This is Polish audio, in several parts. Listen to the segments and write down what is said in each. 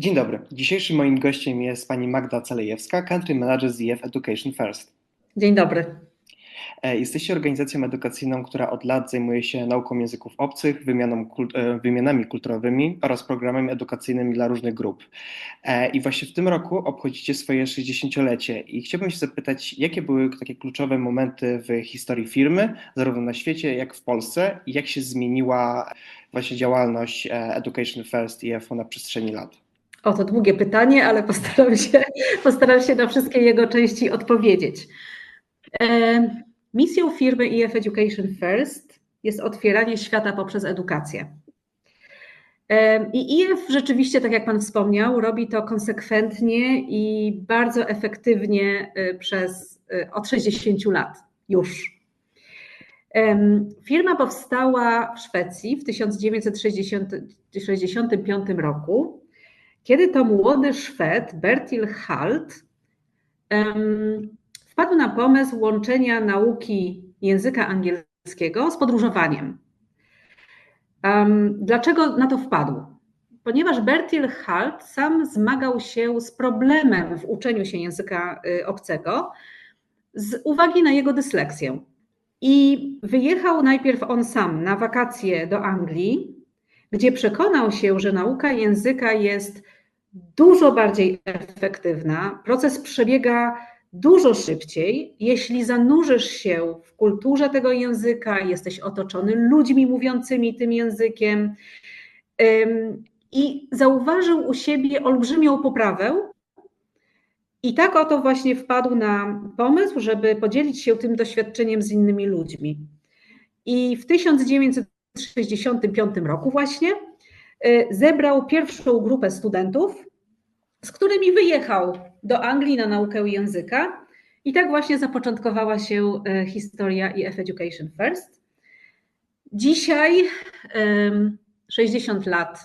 Dzień dobry. Dzisiejszym moim gościem jest pani Magda Calejewska, Country Manager ZF Education First. Dzień dobry. E, jesteście organizacją edukacyjną, która od lat zajmuje się nauką języków obcych, wymianą, e, wymianami kulturowymi oraz programami edukacyjnymi dla różnych grup. E, I właśnie w tym roku obchodzicie swoje 60-lecie i chciałbym się zapytać, jakie były takie kluczowe momenty w historii firmy, zarówno na świecie, jak w Polsce i jak się zmieniła właśnie działalność Education First i EFO na przestrzeni lat? O, to długie pytanie, ale postaram się, postaram się na wszystkie jego części odpowiedzieć. Misją firmy EF Education First jest otwieranie świata poprzez edukację. I EF rzeczywiście, tak jak Pan wspomniał, robi to konsekwentnie i bardzo efektywnie przez od 60 lat już. Firma powstała w Szwecji w 1965 roku, kiedy to młody Szwed Bertil Halt wpadł na pomysł łączenia nauki języka angielskiego z podróżowaniem. Dlaczego na to wpadł? Ponieważ Bertil Halt sam zmagał się z problemem w uczeniu się języka y, obcego z uwagi na jego dysleksję. I wyjechał najpierw on sam na wakacje do Anglii, gdzie przekonał się, że nauka języka jest dużo bardziej efektywna. Proces przebiega dużo szybciej, jeśli zanurzysz się w kulturze tego języka, jesteś otoczony ludźmi mówiącymi tym językiem. I zauważył u siebie olbrzymią poprawę. I tak oto właśnie wpadł na pomysł, żeby podzielić się tym doświadczeniem z innymi ludźmi. I w 1965 roku właśnie y, zebrał pierwszą grupę studentów, z którymi wyjechał do Anglii na naukę języka. I tak właśnie zapoczątkowała się e, historia EF Education First. Dzisiaj, 60 lat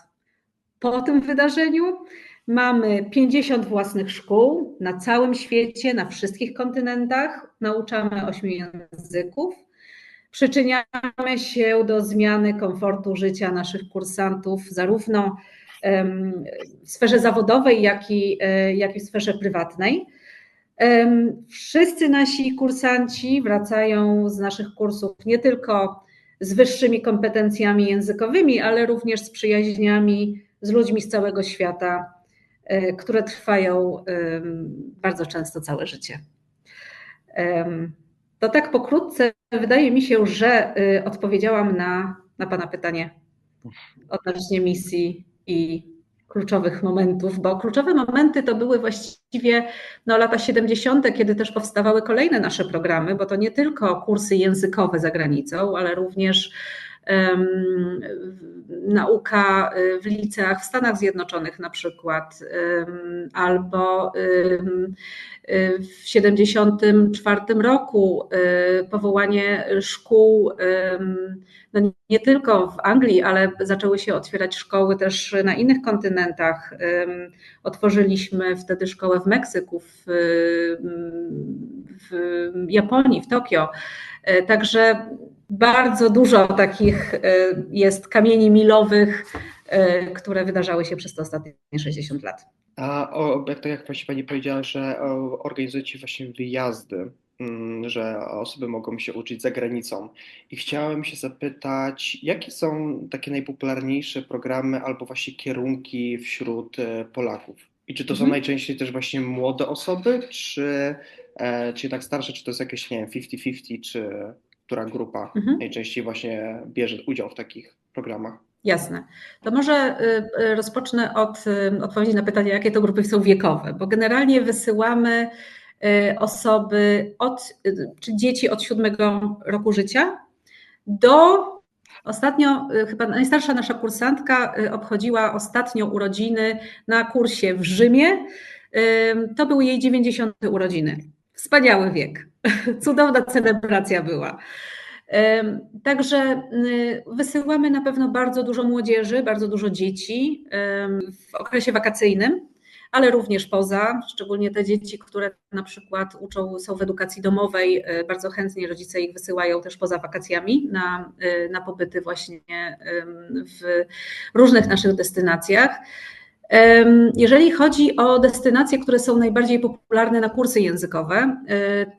po tym wydarzeniu, mamy 50 własnych szkół na całym świecie, na wszystkich kontynentach. Nauczamy ośmiu języków. Przyczyniamy się do zmiany komfortu życia naszych kursantów, zarówno w sferze zawodowej, jak i, e, jak i w sferze prywatnej. Wszyscy nasi kursanci wracają z naszych kursów nie tylko z wyższymi kompetencjami językowymi, ale również z przyjaźniami z ludźmi z całego świata, e, które trwają bardzo często całe życie. To tak pokrótce wydaje mi się, że y, odpowiedziałam na, na Pana pytanie odnośnie misji i kluczowych momentów, bo kluczowe momenty to były właściwie no, lata 70., kiedy też powstawały kolejne nasze programy, bo to nie tylko kursy językowe za granicą, ale również nauka y, w liceach w Stanach Zjednoczonych na przykład, albo um, w 1974 roku y, powołanie szkół no nie tylko w Anglii, ale zaczęły się otwierać szkoły też na innych kontynentach. Otworzyliśmy wtedy szkołę w Meksyku, w, w Japonii, w Tokio. E, także bardzo dużo takich e, jest kamieni milowych, e, które wydarzały się przez te ostatnie 60 lat. A o, jak, tak jak właśnie Pani powiedziała, że organizujecie właśnie wyjazdy Mm, że osoby mogą się uczyć za granicą. I chciałem się zapytać, jakie są takie najpopularniejsze programy albo właśnie kierunki wśród e, Polaków? I czy to mhm. są najczęściej też właśnie młode osoby, czy, e, czy tak starsze, czy to jest jakieś, nie wiem, 50-50, czy która grupa mhm. najczęściej właśnie bierze udział w takich programach? Jasne. To może y, y, rozpocznę od y, odpowiedzi na pytanie, jakie to grupy są wiekowe, bo generalnie wysyłamy osoby od, czy dzieci od siódmego roku życia do Ostatnio chyba najstarsza nasza kursantka obchodziła ostatnio urodziny na kursie w Rzymie. To były jej 90. urodziny. Wspaniały wiek. Cudowna celebracja była. Także wysyłamy na pewno bardzo dużo młodzieży, bardzo dużo dzieci w okresie wakacyjnym ale również poza, szczególnie te dzieci, które na przykład uczą, są w edukacji domowej, e, bardzo chętnie rodzice ich wysyłają też poza wakacjami na, e, na pobyty właśnie w różnych naszych destynacjach. Jeżeli chodzi o destynacje, które są najbardziej popularne na kursy językowe,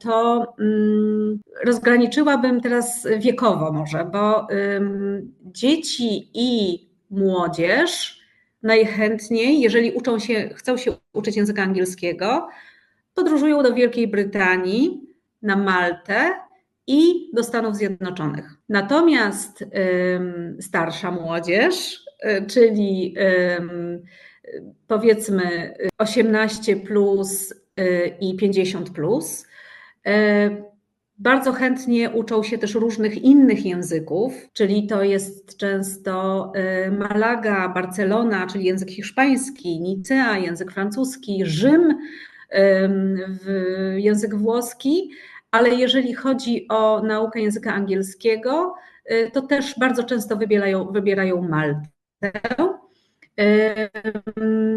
to mm, rozgraniczyłabym teraz wiekowo może, bo dzieci i młodzież najchętniej, jeżeli uczą się, chcą się uczyć języka angielskiego, podróżują do Wielkiej Brytanii, na Maltę i do Stanów Zjednoczonych. Natomiast starsza młodzież, y, czyli powiedzmy 18 plus y, i 50 plus, y, bardzo chętnie uczą się też różnych innych języków, czyli to jest często Malaga, Barcelona, czyli język hiszpański, Nicea, język francuski, Rzym, język włoski, ale jeżeli chodzi o naukę języka angielskiego, y, to też bardzo często wybierają, wybierają Maltę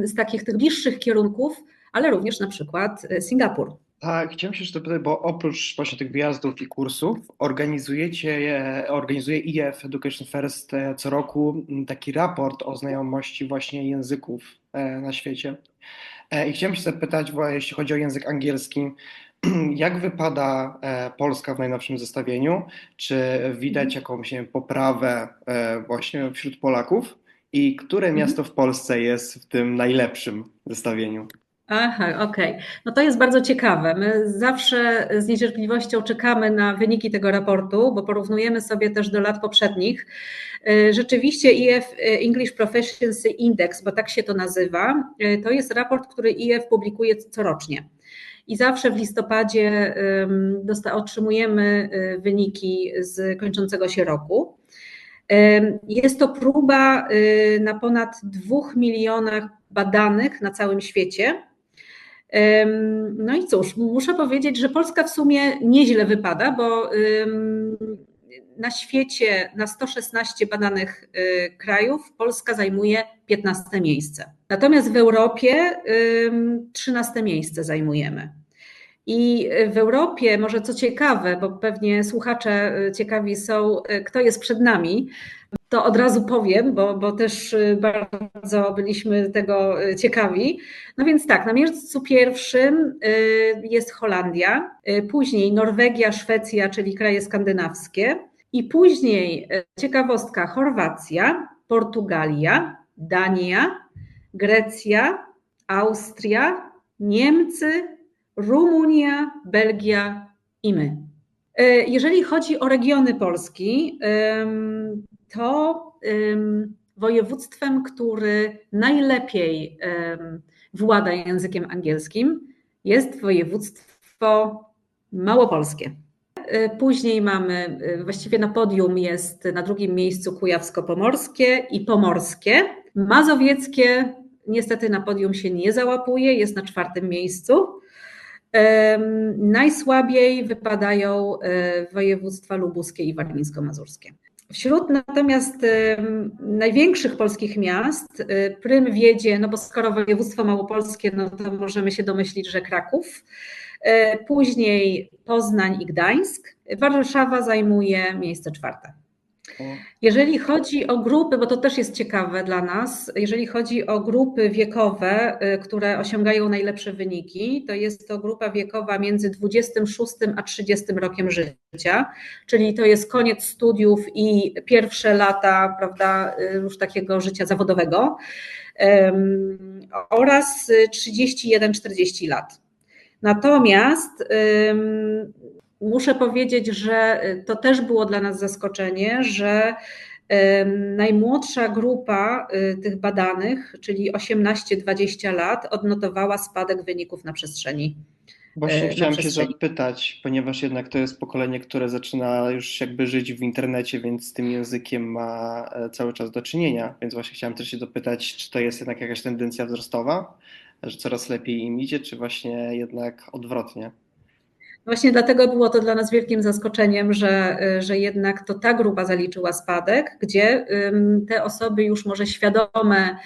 z takich tych bliższych kierunków, ale również na przykład y, Singapur. Tak, chciałem się jeszcze zapytać, bo oprócz właśnie tych wyjazdów i kursów organizujecie, organizuje IF Education First e, co roku taki raport o znajomości właśnie języków e, na świecie. E, I chciałem się zapytać, jeśli chodzi o język angielski, jak wypada e, Polska w najnowszym zestawieniu? Czy widać mhm. jakąś poprawę e, właśnie wśród Polaków? I które mhm. miasto w Polsce jest w tym najlepszym zestawieniu? Aha, okej. Okay. No to jest bardzo ciekawe. My zawsze z niecierpliwością czekamy na wyniki tego raportu, bo porównujemy sobie też do lat poprzednich. E, rzeczywiście IF English Proficiency Index, bo tak się to nazywa, to jest raport, który IF publikuje corocznie i zawsze w listopadzie otrzymujemy wyniki z kończącego się roku. Jest to próba y, na ponad dwóch milionach badanych na całym świecie. No i cóż, muszę powiedzieć, że Polska w sumie nieźle wypada, bo na świecie na 116 badanych y, krajów Polska zajmuje 15 miejsce. Natomiast w Europie 13 miejsce zajmujemy. I w Europie, może co ciekawe, bo pewnie słuchacze y, ciekawi są, y, kto jest przed nami, to od razu powiem, bo, bo też bardzo byliśmy tego ciekawi. No więc tak, na miejscu pierwszym jest Holandia, później Norwegia, Szwecja, czyli kraje skandynawskie, i później ciekawostka Chorwacja, Portugalia, Dania, Grecja, Austria, Niemcy, Rumunia, Belgia i my. E, jeżeli chodzi o regiony Polski, to województwem, który najlepiej włada językiem angielskim, jest województwo małopolskie. E, później mamy, e, właściwie na podium jest na drugim miejscu Kujawsko-Pomorskie i Pomorskie. Mazowieckie niestety na podium się nie załapuje, jest na czwartym miejscu. Najsłabiej wypadają e, województwa lubuskie i warmińsko-mazurskie. Wśród natomiast największych polskich miast e, prym wiedzie, no bo skoro województwo małopolskie, no to możemy się domyślić, że Kraków, e, później Poznań i Gdańsk, Warszawa zajmuje miejsce czwarte. Jeżeli chodzi o grupy, bo to też jest ciekawe dla nas, jeżeli chodzi o grupy wiekowe, y, które osiągają najlepsze wyniki, to jest to grupa wiekowa między 26 a 30 rokiem życia, czyli to jest koniec studiów i pierwsze lata, prawda, y, już takiego życia zawodowego oraz 31-40 lat. Natomiast muszę powiedzieć, że y, to też było dla nas zaskoczenie, że najmłodsza grupa y, tych badanych, czyli 18-20 lat, odnotowała spadek wyników na przestrzeni. Właśnie na chciałem przestrzeni. się zapytać, ponieważ jednak to jest pokolenie, które zaczyna już jakby żyć w internecie, więc z tym językiem ma e, cały czas do czynienia. Więc właśnie chciałem też się dopytać, czy to jest jednak jakaś tendencja wzrostowa, że coraz lepiej im idzie, czy właśnie jednak odwrotnie? Właśnie dlatego było to dla nas wielkim zaskoczeniem, że, że jednak to ta grupa zaliczyła spadek, gdzie te osoby już może świadome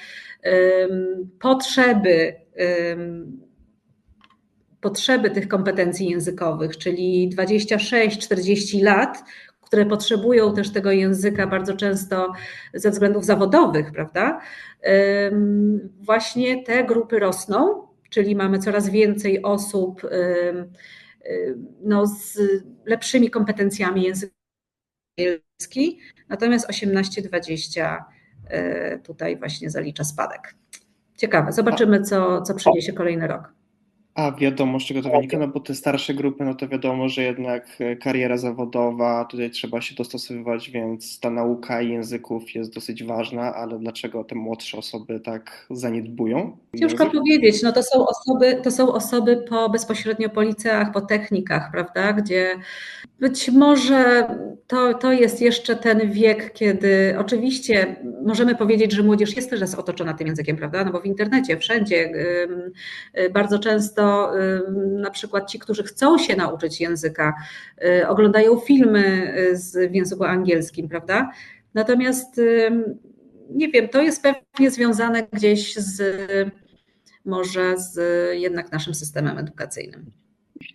potrzeby potrzeby tych kompetencji językowych, czyli 26-40 lat, które potrzebują też tego języka bardzo często ze względów zawodowych, prawda? Właśnie te grupy rosną, czyli mamy coraz więcej osób no, z lepszymi kompetencjami języka natomiast 18-20 e, tutaj właśnie zalicza spadek. Ciekawe, zobaczymy, co, co przyniesie kolejny rok. A wiadomo, z czego to wynika, no bo te starsze grupy, no to wiadomo, że jednak e, kariera zawodowa, tutaj trzeba się dostosowywać, więc ta nauka języków jest dosyć ważna, ale dlaczego te młodsze osoby tak zaniedbują? Ciężko powiedzieć, no to są osoby, to są osoby po bezpośrednio po liceach, po technikach, prawda, gdzie być może to, to jest jeszcze ten wiek, kiedy oczywiście możemy powiedzieć, że młodzież jest też otoczona tym językiem, prawda? No bo w internecie, wszędzie y, bardzo często na przykład ci, którzy chcą się nauczyć języka, y, oglądają filmy y, w języku angielskim, prawda? Natomiast nie wiem, to jest pewnie związane gdzieś z może z jednak naszym systemem edukacyjnym.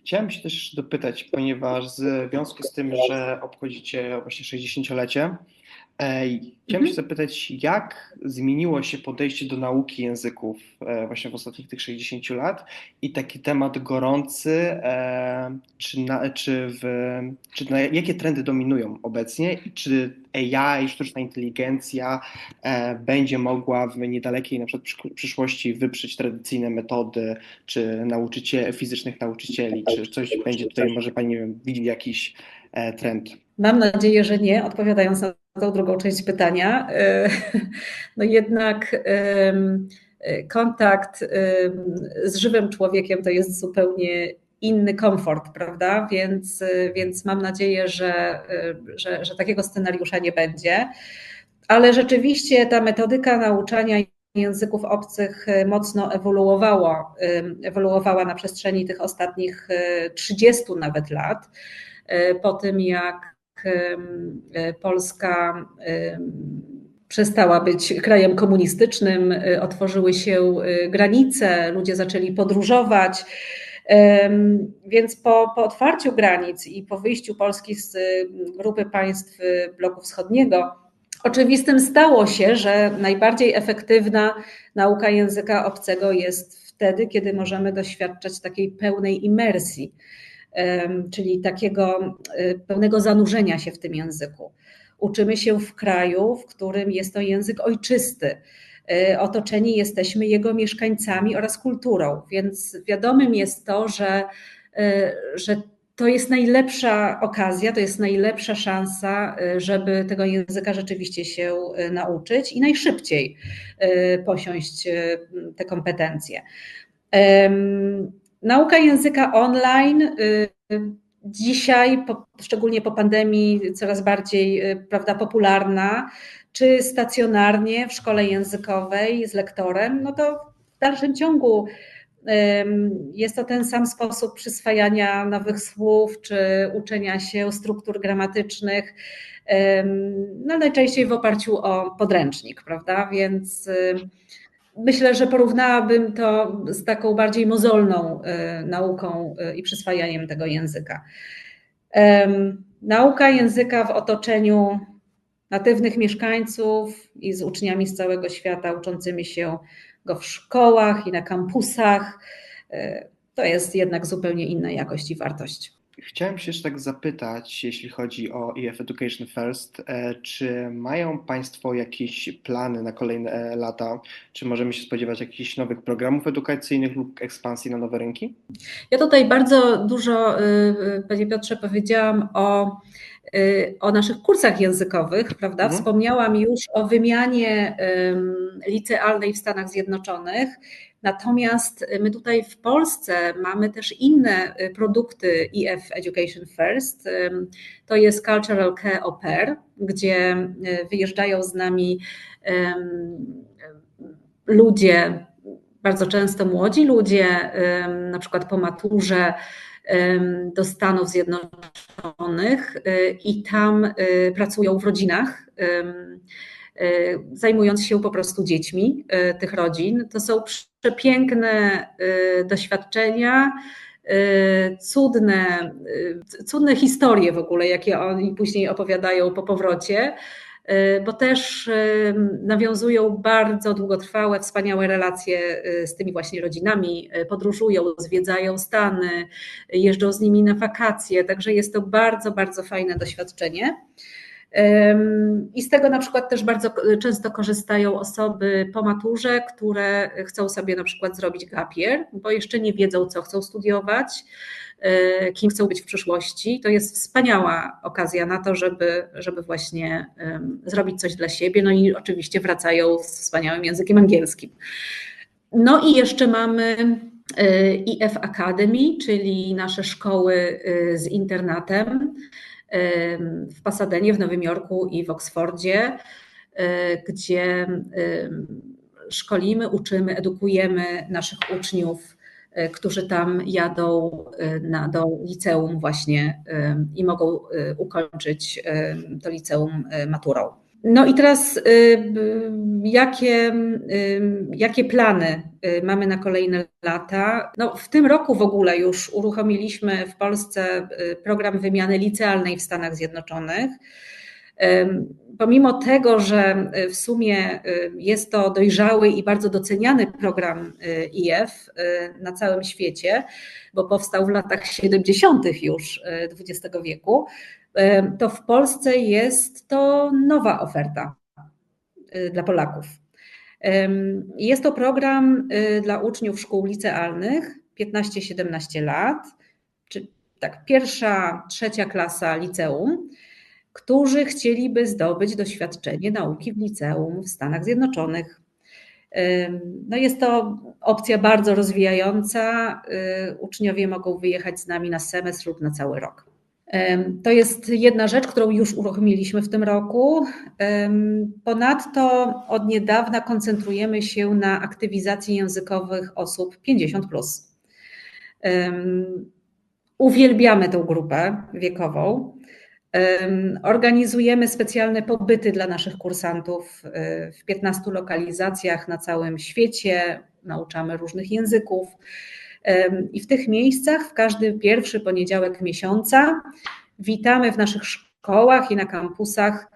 Chciałem się też dopytać, ponieważ w związku z tym, że obchodzicie właśnie 60-lecie, Chciałem się mhm. zapytać, jak zmieniło się podejście do nauki języków e, właśnie w ostatnich tych 60 lat i taki temat gorący, e, czy, na, czy, w, czy na, jakie trendy dominują obecnie i czy AI, sztuczna inteligencja e, będzie mogła w niedalekiej na przykład przyszłości wyprzeć tradycyjne metody, czy nauczycie, fizycznych nauczycieli, czy coś będzie tutaj, może Pani widzi jakiś trend? Mam nadzieję, że nie, odpowiadając na tą drugą część pytania. E, no jednak kontakt z żywym człowiekiem to jest zupełnie inny komfort, prawda? Więc, więc mam nadzieję, że, że, że takiego scenariusza nie będzie. Ale rzeczywiście ta metodyka nauczania języków obcych mocno ewoluowała, ewoluowała na przestrzeni tych ostatnich 30 nawet lat. E, po tym jak E, Polska przestała być krajem komunistycznym, e, otworzyły się granice, ludzie zaczęli podróżować. Więc po, po otwarciu granic i po wyjściu Polski z grupy państw bloku wschodniego, oczywistym stało się, że najbardziej efektywna nauka języka obcego jest wtedy, kiedy możemy doświadczać takiej pełnej imersji czyli takiego y, pełnego zanurzenia się w tym języku. Uczymy się w kraju, w którym jest to język ojczysty. Y, otoczeni jesteśmy jego mieszkańcami oraz kulturą, więc wiadomym jest to, że, y, że to jest najlepsza okazja, to jest najlepsza szansa, żeby tego języka rzeczywiście się nauczyć i najszybciej posiąść te kompetencje. Nauka języka online y, dzisiaj, szczególnie po pandemii, coraz bardziej y, prawda, popularna, czy stacjonarnie w szkole językowej z lektorem, no to w dalszym ciągu jest to ten sam sposób przyswajania nowych słów, czy uczenia się struktur gramatycznych, no najczęściej w oparciu o podręcznik, prawda? Więc y, myślę, że porównałabym to z taką bardziej mozolną y, nauką y, i przyswajaniem tego języka. Nauka języka w otoczeniu natywnych mieszkańców i z uczniami z całego świata uczącymi się go w szkołach i na kampusach, y, to jest jednak zupełnie inna jakość i wartość. Chciałem się jeszcze tak zapytać, jeśli chodzi o EF Education First, e, czy mają Państwo jakieś plany na kolejne e, lata? Czy możemy się spodziewać jakichś nowych programów edukacyjnych lub ekspansji na nowe rynki? Ja tutaj bardzo dużo, y, y, Panie Piotrze, powiedziałam o, y, o naszych kursach językowych, prawda? Mhm. Wspomniałam już o wymianie licealnej w Stanach Zjednoczonych Natomiast my tutaj w Polsce mamy też inne y, produkty EF Education First. To jest Cultural Care Au Pair, gdzie y, wyjeżdżają z nami ludzie, bardzo często młodzi ludzie, na przykład po maturze do Stanów Zjednoczonych y, i tam pracują w rodzinach Y, zajmując się po prostu dziećmi y, tych rodzin. To są przepiękne y, doświadczenia, cudne, cudne historie w ogóle, jakie oni później opowiadają po powrocie. Y, bo też y, nawiązują bardzo długotrwałe, wspaniałe relacje y, z tymi właśnie rodzinami, podróżują, zwiedzają Stany, jeżdżą z nimi na wakacje, także jest to bardzo, bardzo fajne doświadczenie. I z tego na przykład też bardzo często korzystają osoby po maturze, które chcą sobie na przykład zrobić gapier, bo jeszcze nie wiedzą, co chcą studiować E, kim chcą być w przyszłości, to jest wspaniała okazja na to, żeby, żeby właśnie zrobić coś dla siebie. No i oczywiście wracają z wspaniałym językiem angielskim. No i jeszcze mamy e, IF Academy, czyli nasze szkoły e, z internatem w Pasadenie, w Nowym Jorku i w Oksfordzie, gdzie szkolimy, uczymy, edukujemy naszych uczniów E, którzy tam jadą e, na, do liceum właśnie e, i mogą ukończyć to liceum maturą. No i teraz jakie, jakie plany mamy na kolejne lata? No, w tym roku w ogóle już uruchomiliśmy w Polsce program wymiany licealnej w Stanach Zjednoczonych. Pomimo tego, że w sumie jest to dojrzały i bardzo doceniany program IF na całym świecie, bo powstał w latach 70. już XX wieku, to w Polsce jest to nowa oferta dla Polaków. Jest to program dla uczniów szkół licealnych 15-17 lat, czy tak pierwsza, trzecia klasa liceum którzy chcieliby zdobyć doświadczenie nauki w liceum w Stanach Zjednoczonych. No jest to opcja bardzo rozwijająca. Y, uczniowie mogą wyjechać z nami na semestr lub na cały rok. To jest jedna rzecz, którą już uruchomiliśmy w tym roku. Ponadto od niedawna koncentrujemy się na aktywizacji językowych osób 50. Uwielbiamy tę grupę wiekową. Organizujemy specjalne pobyty dla naszych kursantów y, w 15 lokalizacjach na całym świecie. Nauczamy różnych języków. I w tych miejscach w każdy pierwszy poniedziałek miesiąca witamy w naszych szkołach i na kampusach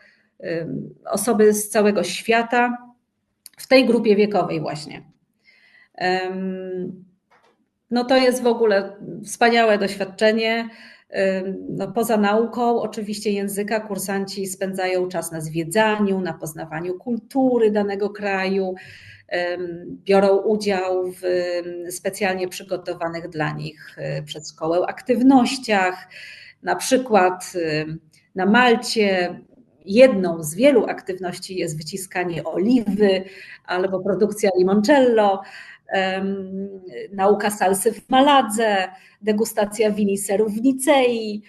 osoby z całego świata w tej grupie wiekowej właśnie. No to jest w ogóle wspaniałe doświadczenie. No, poza nauką, oczywiście języka, kursanci spędzają czas na zwiedzaniu, na poznawaniu kultury danego kraju, biorą udział w specjalnie przygotowanych dla nich e, przez szkołę aktywnościach. Na przykład na Malcie jedną z wielu aktywności jest wyciskanie oliwy albo produkcja limoncello nauka salsy w Maladze, degustacja wini serów w Nicei,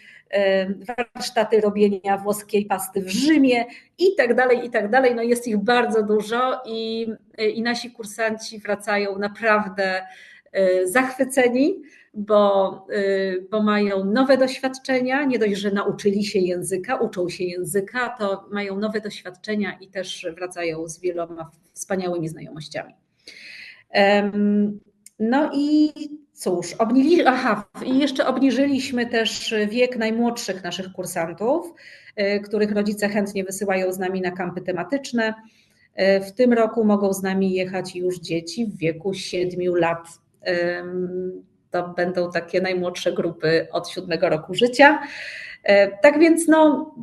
warsztaty robienia włoskiej pasty w Rzymie i tak dalej, i tak dalej. No jest ich bardzo dużo i, i nasi kursanci wracają naprawdę e, zachwyceni, bo, e, bo mają nowe doświadczenia. Nie dość, że nauczyli się języka, uczą się języka, to mają nowe doświadczenia i też wracają z wieloma wspaniałymi znajomościami. No i cóż, obnili, aha, i jeszcze obniżyliśmy też wiek najmłodszych naszych kursantów, e, których rodzice chętnie wysyłają z nami na kampy tematyczne. E, w tym roku mogą z nami jechać już dzieci w wieku 7 lat. To będą takie najmłodsze grupy od 7 roku życia. E, tak więc no,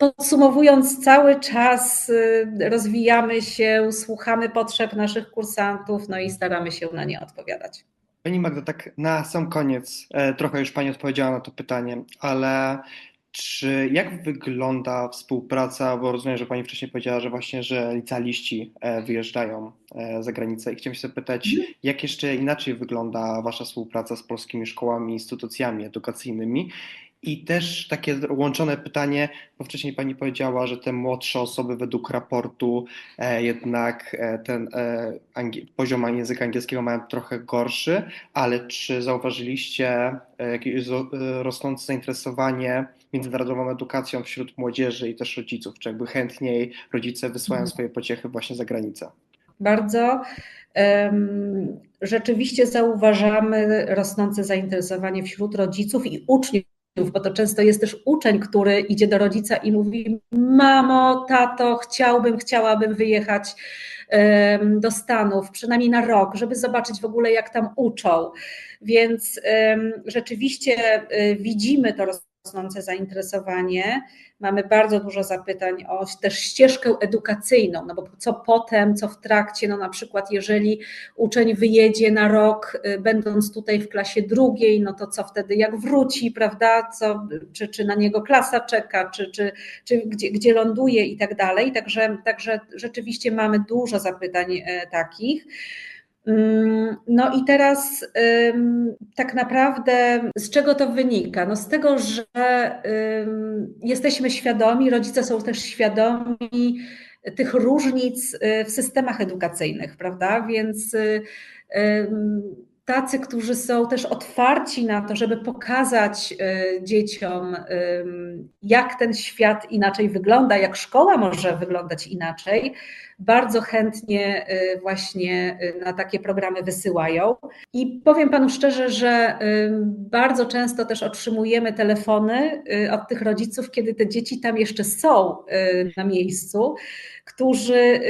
Podsumowując, cały czas y, rozwijamy się, słuchamy potrzeb naszych kursantów, no i staramy się na nie odpowiadać. Pani Magda, tak na sam koniec, e, trochę już Pani odpowiedziała na to pytanie, ale czy jak wygląda współpraca, bo rozumiem, że Pani wcześniej powiedziała, że właśnie, że licealiści e, wyjeżdżają e, za granicę i chciałem się zapytać, mhm. jak jeszcze inaczej wygląda Wasza współpraca z polskimi szkołami, instytucjami edukacyjnymi i też takie łączone pytanie, bo wcześniej Pani powiedziała, że te młodsze osoby według raportu e, jednak e, ten e, angi- poziom języka angielskiego mają trochę gorszy, ale czy zauważyliście e, jakieś rosnące zainteresowanie międzynarodową edukacją wśród młodzieży i też rodziców? Czy jakby chętniej rodzice wysyłają mhm. swoje pociechy właśnie za granicę? bardzo. Rzeczywiście zauważamy rosnące zainteresowanie wśród rodziców i uczniów, bo to często jest też uczeń, który idzie do rodzica i mówi: Mamo, tato, chciałbym, chciałabym wyjechać do Stanów, przynajmniej na rok, żeby zobaczyć w ogóle, jak tam uczą. Więc rzeczywiście y, widzimy to rosnące zainteresowanie. Mamy bardzo dużo zapytań o też ścieżkę edukacyjną, no bo co potem, co w trakcie, no na przykład jeżeli uczeń wyjedzie na rok, y, będąc tutaj w klasie drugiej, no to co wtedy, jak wróci, prawda, co, czy, czy na niego klasa czeka, czy, czy, czy gdzie, gdzie ląduje i tak dalej. Także, także rzeczywiście mamy dużo zapytań y, takich. Mm, no i teraz tak naprawdę z czego to wynika? No z tego, że jesteśmy świadomi, rodzice są też świadomi tych różnic y, w systemach edukacyjnych, prawda? Więc tacy, którzy są też otwarci na to, żeby pokazać y, dzieciom, jak ten świat inaczej wygląda, jak szkoła może wyglądać inaczej, bardzo chętnie y, właśnie y, na takie programy wysyłają. I powiem Panu szczerze, że bardzo często też otrzymujemy telefony od tych rodziców, kiedy te dzieci tam jeszcze są na miejscu, którzy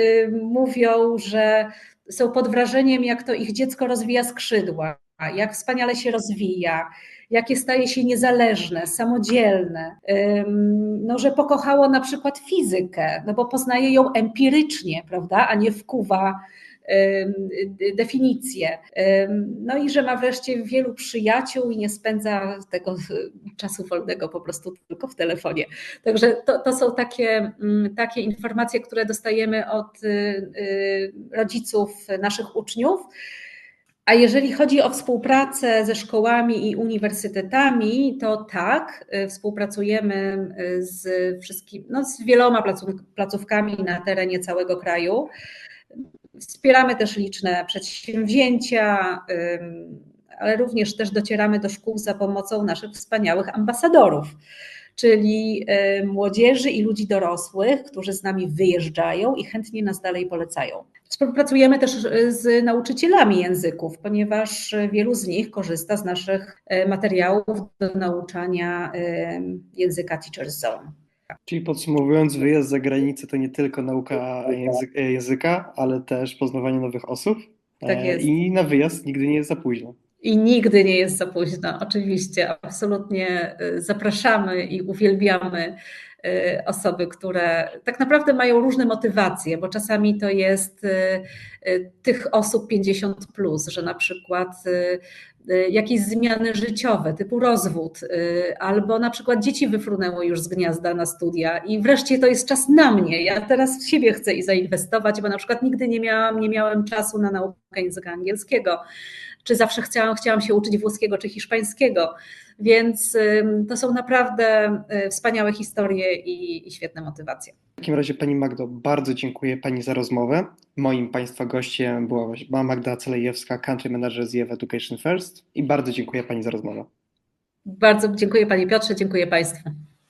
mówią, że są pod wrażeniem, jak to ich dziecko rozwija skrzydła, jak wspaniale się rozwija, jakie staje się niezależne, samodzielne, no, że pokochało na przykład fizykę, no bo poznaje ją empirycznie, prawda, a nie wkuwa definicje. No i że ma wreszcie wielu przyjaciół i nie spędza tego czasu wolnego po prostu tylko w telefonie. Także to, to są takie, mm, takie informacje, które dostajemy od y, y, rodziców naszych uczniów. A jeżeli chodzi o współpracę ze szkołami i uniwersytetami, to tak, y, współpracujemy z wszystkimi, no z wieloma placówkami na terenie całego kraju. Wspieramy też liczne przedsięwzięcia, ale również też docieramy do szkół za pomocą naszych wspaniałych ambasadorów, czyli młodzieży i ludzi dorosłych, którzy z nami wyjeżdżają i chętnie nas dalej polecają. Współpracujemy też z nauczycielami języków, ponieważ wielu z nich korzysta z naszych e, materiałów do nauczania języka Teacher's Zone. Czyli podsumowując, wyjazd za granicę to nie tylko nauka języka, języka ale też poznawanie nowych osób. Tak e, jest. I na wyjazd nigdy nie jest za późno. I nigdy nie jest za późno, oczywiście, absolutnie e, zapraszamy i uwielbiamy e, osoby, które tak naprawdę mają różne motywacje, bo czasami to jest tych osób 50, plus, że na przykład Y, jakieś zmiany życiowe, typu rozwód, y, albo na przykład dzieci wyfrunęło już z gniazda na studia i wreszcie to jest czas na mnie. Ja teraz w siebie chcę i zainwestować, bo na przykład nigdy nie miałam, nie miałem czasu na naukę języka angielskiego, czy zawsze chciałam, chciałam się uczyć włoskiego czy hiszpańskiego. Więc to są naprawdę y, wspaniałe historie i, i świetne motywacje. W takim razie Pani Magdo, bardzo dziękuję Pani za rozmowę. Moim Państwa gościem była Magda Celejewska, Country Manager z EF Education First i bardzo dziękuję Pani za rozmowę. Bardzo dziękuję Panie Piotrze, dziękuję Państwu.